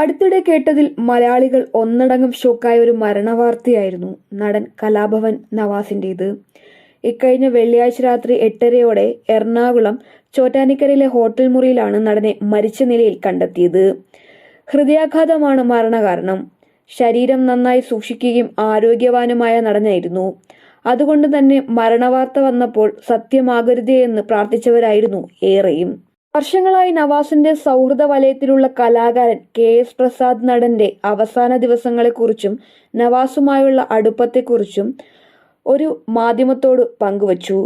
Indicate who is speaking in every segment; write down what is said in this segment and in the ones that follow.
Speaker 1: അടുത്തിടെ കേട്ടതിൽ മലയാളികൾ ഒന്നടങ്കം ഷോക്കായ ഒരു മരണവാർത്തയായിരുന്നു നടൻ കലാഭവൻ നവാസിന്റേത്. ഇക്കഴിഞ്ഞ വെള്ളിയാഴ്ച രാത്രി എട്ടരയോടെ എറണാകുളം ചോറ്റാനിക്കരയിലെ ഹോട്ടൽ മുറിയിലാണ് നടനെ മരിച്ച നിലയിൽ കണ്ടെത്തിയത്. ഹൃദയാഘാതമാണ് മരണകാരണം. ശരീരം നന്നായി സൂക്ഷിക്കുകയും ആരോഗ്യവാനുമായ നടനായിരുന്നു. അതുകൊണ്ട് തന്നെ മരണവാർത്ത വന്നപ്പോൾ സത്യമാകരുതേ എന്ന് പ്രാർത്ഥിച്ചവരായിരുന്നു ഏറെയും. വർഷങ്ങളായി നവാസിന്റെ സൗഹൃദ വലയത്തിലുള്ള കലാകാരൻ കെ എസ് പ്രസാദ് നടന്റെ അവസാന ദിവസങ്ങളെക്കുറിച്ചും നവാസുമായുള്ള അടുപ്പത്തെക്കുറിച്ചും ഒരു മാധ്യമത്തോട് പങ്കുവച്ചു.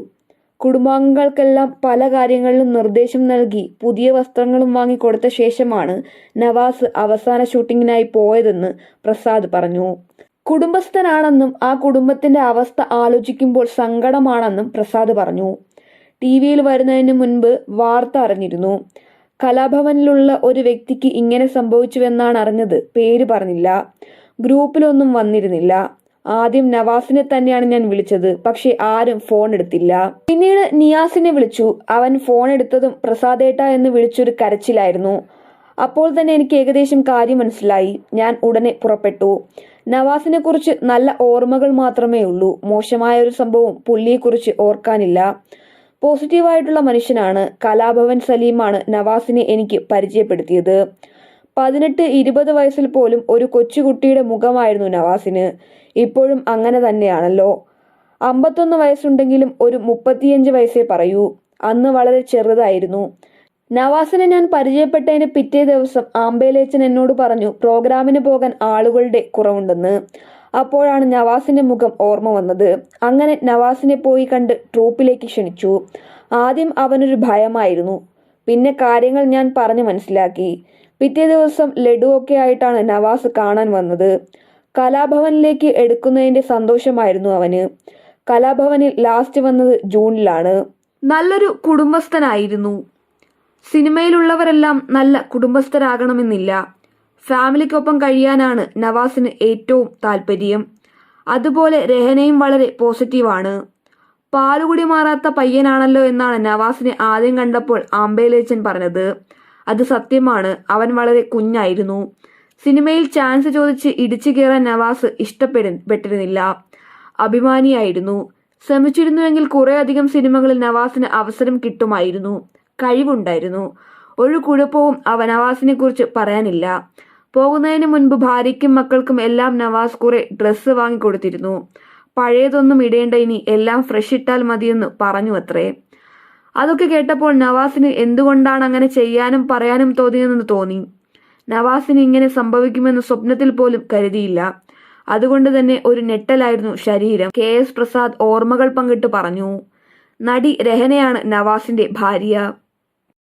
Speaker 1: കുടുംബാംഗങ്ങൾക്കെല്ലാം പല കാര്യങ്ങളിലും നിർദ്ദേശം നൽകി പുതിയ വസ്ത്രങ്ങളും വാങ്ങിക്കൊടുത്ത ശേഷമാണ് നവാസ് അവസാന ഷൂട്ടിങ്ങിനായി പോയതെന്ന് പ്രസാദ് പറഞ്ഞു. കുടുംബസ്ഥനാണെന്നും ആ കുടുംബത്തിന്റെ അവസ്ഥ ആലോചിക്കുമ്പോൾ സങ്കടമാണെന്നും പ്രസാദ് പറഞ്ഞു. ടി വിയിൽ വരുന്നതിന് മുൻപ് വാർത്ത അറിഞ്ഞിരുന്നു. കലാഭവനിലുള്ള ഒരു വ്യക്തിക്ക് ഇങ്ങനെ സംഭവിച്ചുവെന്നാണ് അറിഞ്ഞത്. പേര് പറഞ്ഞില്ല. ഗ്രൂപ്പിലൊന്നും വന്നിരുന്നില്ല. ആദ്യം നവാസിനെ തന്നെയാണ് ഞാൻ വിളിച്ചത്. പക്ഷെ ആരും ഫോൺ എടുത്തില്ല. പിന്നീട് നിയാസിനെ വിളിച്ചു. അവൻ ഫോൺ എടുത്തതും പ്രസാദേട്ട എന്ന് വിളിച്ചൊരു കരച്ചിലായിരുന്നു. അപ്പോൾ തന്നെ എനിക്ക് ഏകദേശം കാര്യം മനസ്സിലായി. ഞാൻ ഉടനെ പുറപ്പെട്ടു. നവാസിനെ കുറിച്ച് നല്ല ഓർമ്മകൾ മാത്രമേ ഉള്ളൂ മോശമായ ഒരു സംഭവം പുള്ളിയെക്കുറിച്ച് ഓർക്കാനില്ല. പോസിറ്റീവായിട്ടുള്ള മനുഷ്യനാണ്. കലാഭവൻ സലീമാണ് നവാസിനെ എനിക്ക് പരിചയപ്പെടുത്തിയത്. പതിനെട്ട് ഇരുപത് വയസ്സിൽ പോലും ഒരു കൊച്ചുകുട്ടിയുടെ മുഖമായിരുന്നു നവാസിന്. ഇപ്പോഴും അങ്ങനെ തന്നെയാണല്ലോ. അമ്പത്തൊന്ന് വയസ്സുണ്ടെങ്കിലും ഒരു മുപ്പത്തിയഞ്ച് വയസ്സേ പറയൂ. അന്ന് വളരെ ചെറുതായിരുന്നു. നവാസിനെ ഞാൻ പരിചയപ്പെട്ടതിന് പിറ്റേ ദിവസം ആമ്പേലേച്ചൻ എന്നോട് പറഞ്ഞു പ്രോഗ്രാമിന് പോകാൻ ആളുകളുടെ കുറവുണ്ടെന്ന്. അപ്പോഴാണ് നവാസിന്റെ മുഖം ഓർമ്മ വന്നത്. അങ്ങനെ നവാസിനെ പോയി കണ്ട് ട്രൂപ്പിലേക്ക് ക്ഷണിച്ചു. ആദ്യം അവനൊരു ഭയമായിരുന്നു. പിന്നെ കാര്യങ്ങൾ ഞാൻ പറഞ്ഞു മനസ്സിലാക്കി. പിറ്റേ ദിവസം ലഡു ഒക്കെ ആയിട്ടാണ് നവാസ് കാണാൻ വന്നത്. കലാഭവനിലേക്ക് എടുക്കുന്നതിന്റെ സന്തോഷമായിരുന്നു അവന്. കലാഭവനിൽ ലാസ്റ്റ് വന്നത് ജൂണിലാണ്. നല്ലൊരു കുടുംബസ്ഥനായിരുന്നു. സിനിമയിലുള്ളവരെല്ലാം നല്ല കുടുംബസ്ഥരാകണമെന്നില്ല. ഫാമിലിക്കൊപ്പം കഴിയാനാണ് നവാസിന് ഏറ്റവും താല്പര്യം. അതുപോലെ രഹനയും വളരെ പോസിറ്റീവാണ്. പാലുകുടി മാറാത്ത പയ്യനാണല്ലോ എന്നാണ് നവാസിനെ ആദ്യം കണ്ടപ്പോൾ ആംബേലേച്ചൻ പറഞ്ഞത്. അത് സത്യമാണ് അവൻ വളരെ കുഞ്ഞായിരുന്നു. സിനിമയിൽ ചാൻസ് ചോദിച്ച് ഇടിച്ചു കയറാൻ നവാസ് ഇഷ്ടപ്പെട്ടിരുന്നില്ല അഭിമാനിയായിരുന്നു. ശ്രമിച്ചിരുന്നുവെങ്കിൽ കുറേ അധികം സിനിമകളിൽ നവാസിന് അവസരം കിട്ടുമായിരുന്നു. കഴിവുണ്ടായിരുന്നു. ഒരു കുഴപ്പവും അവ നവാസിനെ കുറിച്ച് പറയാനില്ല. പോകുന്നതിന് മുൻപ് ഭാര്യയ്ക്കും മക്കൾക്കും എല്ലാം നവാസ് കുറെ ഡ്രസ്സ് വാങ്ങിക്കൊടുത്തിരുന്നു പഴയതൊന്നും ഇടേണ്ട ഇനി എല്ലാം ഫ്രഷ് ഇട്ടാൽ മതിയെന്ന് പറഞ്ഞു അത്രേ അതൊക്കെ കേട്ടപ്പോൾ നവാസിന് എന്തുകൊണ്ടാണ് അങ്ങനെ ചെയ്യാനും പറയാനും തോന്നിയതെന്ന് തോന്നി. നവാസിന് ഇങ്ങനെ സംഭവിക്കുമെന്ന് സ്വപ്നത്തിൽ പോലും കരുതിയില്ല. അതുകൊണ്ട് തന്നെ ഒരു നെട്ടലായിരുന്നു ശരീരം. കെ. എസ്. പ്രസാദ് ഓർമ്മകൾ പങ്കിട്ട് പറഞ്ഞു. നടി രഹനയാണ് നവാസിന്റെ ഭാര്യ.